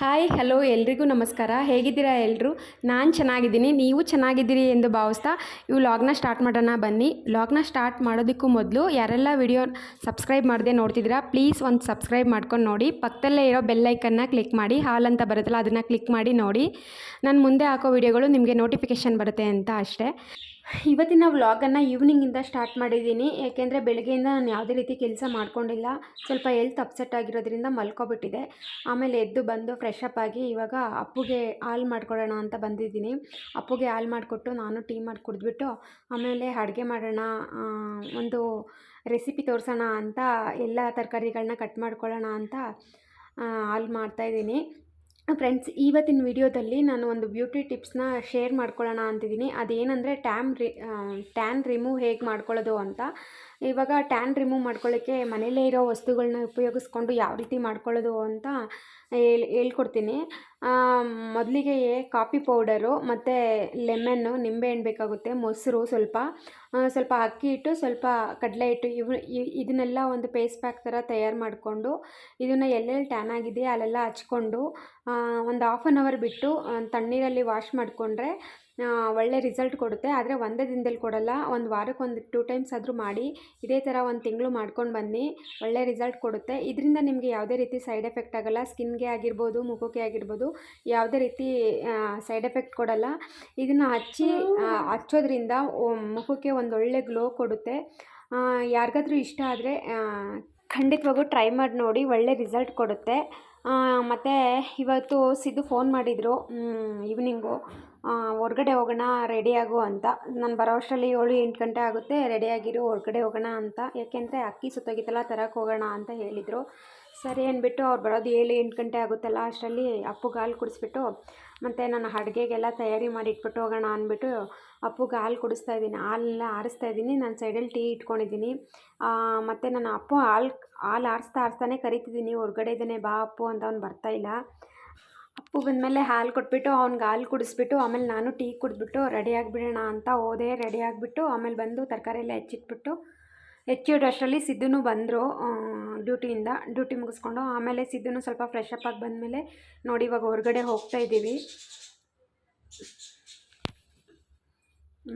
Hi hello ಎಲ್ರಿಗೂ ನಮಸ್ಕಾರ. ಹೇಗಿದ್ದೀರಾ ಎಲ್ಲರೂ ನಾನು ಚೆನ್ನಾಗಿದ್ದೀನಿ. ನೀವು ಚೆನ್ನಾಗಿದ್ದೀರಿ ಎಂದು ಭಾವಿಸ್ತಾ ಇವು ಲಾಗ್ನ ಸ್ಟಾರ್ಟ್ ಮಾಡೋಣ ಬನ್ನಿ. ಲಾಗ್ನ ಸ್ಟಾರ್ಟ್ ಮಾಡೋದಕ್ಕೂ ಮೊದಲು ಯಾರೆಲ್ಲ ವಿಡಿಯೋ ಸಬ್ಸ್ಕ್ರೈಬ್ ಮಾಡದೆ ನೋಡ್ತಿದ್ದೀರಾ ಪ್ಲೀಸ್ ಒಂದು ಸಬ್ಸ್ಕ್ರೈಬ್ ಮಾಡ್ಕೊಂಡು ನೋಡಿ. ಪಕ್ಕದಲ್ಲೇ ಇರೋ ಬೆಲ್ಲೈಕನ್ನ ಕ್ಲಿಕ್ ಮಾಡಿ. ಹಾಲ್ ಅಂತ ಬರುತ್ತಲ್ಲ, ಅದನ್ನು ಕ್ಲಿಕ್ ಮಾಡಿ ನೋಡಿ. ನಾನು ಮುಂದೆ ಹಾಕೋ ವಿಡಿಯೋಗಳು ನಿಮಗೆ ನೋಟಿಫಿಕೇಷನ್ ಬರುತ್ತೆ ಅಂತ ಅಷ್ಟೇ. ಇವತ್ತಿನ ವ್ಲಾಗನ್ನು ಈವ್ನಿಂಗಿಂದ ಸ್ಟಾರ್ಟ್ ಮಾಡಿದ್ದೀನಿ. ಏಕೆಂದರೆ ಬೆಳಗ್ಗೆಯಿಂದ ನಾನು ಯಾವುದೇ ರೀತಿ ಕೆಲಸ ಮಾಡ್ಕೊಂಡಿಲ್ಲ. ಸ್ವಲ್ಪ ಹೆಲ್ತ್ ಅಪ್ಸೆಟ್ ಆಗಿರೋದ್ರಿಂದ ಮಲ್ಕೊಬಿಟ್ಟಿದೆ. ಆಮೇಲೆ ಎದ್ದು ಬಂದು ಫ್ರೆಶ್ ಅಪ್ ಆಗಿ ಇವಾಗ ಅಪ್ಪುಗೆ ಹಾಲು ಮಾಡ್ಕೊಡೋಣ ಅಂತ ಬಂದಿದ್ದೀನಿ. ಅಪ್ಪುಗೆ ಹಾಲು ಮಾಡಿಕೊಟ್ಟು ನಾನು ಟೀ ಮಾಡಿ ಕುಡಿದ್ಬಿಟ್ಟು ಆಮೇಲೆ ಅಡುಗೆ ಮಾಡೋಣ ಒಂದು ರೆಸಿಪಿ ತೋರಿಸೋಣ ಅಂತ ಎಲ್ಲ ತರಕಾರಿಗಳನ್ನ ಕಟ್ ಮಾಡ್ಕೊಳ್ಳೋಣ ಅಂತ ಹಾಲು ಮಾಡ್ತಾಯಿದ್ದೀನಿ ಫ್ರೆಂಡ್ಸ್ ಇವತ್ತಿನ ವಿಡಿಯೋದಲ್ಲಿ ನಾನು ಒಂದು ಬ್ಯೂಟಿ ಟಿಪ್ಸ್ನ ಶೇರ್ ಮಾಡ್ಕೊಳ್ಳೋಣ ಅಂತಿದ್ದೀನಿ. ಅದೇನೆಂದರೆ ಟ್ಯಾಮ್ ರಿ ಟ್ಯಾನ್ ರಿಮೂವ್ ಹೇಗೆ ಮಾಡ್ಕೊಳ್ಳೋದು ಅಂತ. ಇವಾಗ ಟ್ಯಾನ್ ರಿಮೂವ್ ಮಾಡ್ಕೊಳ್ಳೋಕ್ಕೆ ಮನೆಯಲ್ಲೇ ಇರೋ ವಸ್ತುಗಳನ್ನ ಉಪಯೋಗಿಸ್ಕೊಂಡು ಯಾವ ರೀತಿ ಮಾಡ್ಕೊಳ್ಳೋದು ಅಂತ ಹೇಳಿ, ಹೇಳ್ಕೊಡ್ತೀನಿ. ಮೊದಲಿಗೆ ಕಾಫಿ ಪೌಡರು ಮತ್ತು ಲೆಮನ್ನು ನಿಂಬೆಹಣ್ಣು ಬೇಕಾಗುತ್ತೆ, ಮೊಸರು ಸ್ವಲ್ಪ. ಸ್ವಲ್ಪ ಅಕ್ಕಿ ಹಿಟ್ಟು, ಸ್ವಲ್ಪ ಕಡಲೆ ಹಿಟ್ಟು, ಇವು ಇದನ್ನೆಲ್ಲ ಒಂದು ಪೇಸ್ಟ್ ಪ್ಯಾಕ್ ಥರ ತಯಾರು ಮಾಡಿಕೊಂಡು ಇದನ್ನು ಎಲ್ಲೆಲ್ಲಿ ಟ್ಯಾನ್ ಆಗಿದೆ ಅಲ್ಲೆಲ್ಲ ಹಚ್ಕೊಂಡು ಒಂದು ಹಾಫ್ ಆನ್ ಅವರ್ ಬಿಟ್ಟು ತಣ್ಣೀರಲ್ಲಿ ವಾಶ್ ಮಾಡಿಕೊಂಡ್ರೆ ಒಳ್ಳೆ ರಿಸಲ್ಟ್ ಕೊಡುತ್ತೆ. ಆದರೆ ಒಂದೇ ದಿನದಲ್ಲಿ ಕೊಡಲ್ಲ. ಒಂದು ವಾರಕ್ಕೆ ಒಂದು ಟೂ ಟೈಮ್ಸ್ ಆದರೂ ಮಾಡಿ, ಇದೇ ಥರ ಒಂದು ತಿಂಗಳು ಮಾಡ್ಕೊಂಡು ಬನ್ನಿ. ಒಳ್ಳೆ ರಿಸಲ್ಟ್ ಕೊಡುತ್ತೆ. ಇದರಿಂದ ನಿಮಗೆ ಯಾವುದೇ ರೀತಿ ಸೈಡ್ ಎಫೆಕ್ಟ್ ಆಗಲ್ಲ. ಸ್ಕಿನ್ಗೆ ಆಗಿರ್ಬೋದು, ಮುಖಕ್ಕೆ ಆಗಿರ್ಬೋದು, ಯಾವುದೇ ರೀತಿ ಸೈಡ್ ಎಫೆಕ್ಟ್ ಕೊಡಲ್ಲ. ಇದನ್ನು ಹಚ್ಚಿ ಹಚ್ಚೋದ್ರಿಂದ ಮುಖಕ್ಕೆ ಒಂದು ಒಳ್ಳೆ ಗ್ಲೋ ಕೊಡುತ್ತೆ. ಯಾರಿಗಾದ್ರೂ ಇಷ್ಟ ಆದರೆ ಖಂಡಿತವಾಗೂ ಟ್ರೈ ಮಾಡಿ ನೋಡಿ. ಒಳ್ಳೆ ರಿಸಲ್ಟ್ ಕೊಡುತ್ತೆ. ಮತ್ತು ಇವತ್ತು ಸಿದ್ದು ಫೋನ್ ಮಾಡಿದರು. ಈವ್ನಿಂಗು ಹೊರ್ಗಡೆ ಹೋಗೋಣ ರೆಡಿ ಆಗು ಅಂತ. ನಾನು ಬರೋ ಅಷ್ಟರಲ್ಲಿ ಏಳು, ಎಂಟು ಗಂಟೆ ಆಗುತ್ತೆ ರೆಡಿಯಾಗಿರು ಹೊರ್ಗಡೆ ಹೋಗೋಣ ಅಂತ. ಯಾಕೆಂದರೆ ಅಕ್ಕಿ ಸುತ್ತೋಗಿತ್ತಲ್ಲ ತರಕ್ಕೆ ಹೋಗೋಣ ಅಂತ ಹೇಳಿದರು. ಸರಿ ಅಂದ್ಬಿಟ್ಟು ಅವ್ರು ಬರೋದು ಏಳು, ಎಂಟು ಗಂಟೆ ಆಗುತ್ತಲ್ಲ, ಅಷ್ಟರಲ್ಲಿ ಅಪ್ಪುಗೆ ಹಾಲು ಕುಡಿಸ್ಬಿಟ್ಟು, ಮತ್ತು ನಾನು ಅಡುಗೆಗೆಲ್ಲ ತಯಾರಿ ಮಾಡಿ ಇಟ್ಬಿಟ್ಟು ಹೋಗೋಣ ಅಂದ್ಬಿಟ್ಟು ಅಪ್ಪುಗೆ ಹಾಲು ಕುಡಿಸ್ತಾ ಇದ್ದೀನಿ. ಹಾಲೆಲ್ಲ ಆರಿಸ್ತಾ ಇದ್ದೀನಿ. ನಾನು ಸೈಡಲ್ಲಿ ಟೀ ಇಟ್ಕೊಂಡಿದ್ದೀನಿ. ಮತ್ತು ನಾನು ಅಪ್ಪು ಹಾಲು ಹಾಲು ಆರಿಸ್ತಾ ಆರಿಸ್ತಾನೆ ಕರಿತಿದ್ದೀನಿ. ಹೊರ್ಗಡೆ ಇದ್ದಾನೆ ಬಾ ಅಪ್ಪು ಅಂತ ಅವ್ನು ಬರ್ತಾಯಿಲ್ಲ ಅಪ್ಪು ಬಂದಮೇಲೆ ಹಾಲು ಕೊಟ್ಬಿಟ್ಟು ಅವ್ನಿಗೆ ಹಾಲು ಕುಡಿಸ್ಬಿಟ್ಟು, ಆಮೇಲೆ ನಾನು ಟೀ ಕುಡಿದ್ಬಿಟ್ಟು ರೆಡಿ ಆಗಿಬಿಡೋಣ ಅಂತ ಹೋದೆ. ರೆಡಿ ಆಗಿಬಿಟ್ಟು ಆಮೇಲೆ ಬಂದು ತರಕಾರಿ ಎಲ್ಲ ಹೆಚ್ಚಿಟ್ಬಿಟ್ಟು, ಹೆಚ್ಚಿಡೋ ಅಷ್ಟರಲ್ಲಿ ಸಿದ್ದುನು ಬಂದರು ಡ್ಯೂಟಿಯಿಂದ. ಡ್ಯೂಟಿ ಮುಗಿಸ್ಕೊಂಡು ಆಮೇಲೆ ಸಿದ್ದುನು ಸ್ವಲ್ಪ ಫ್ರೆಶ್ ಅಪ್ ಆಗಿ ಬಂದಮೇಲೆ ನೋಡಿ ಇವಾಗ ಹೊರಗಡೆ ಹೋಗ್ತಾ ಇದ್ದೀವಿ.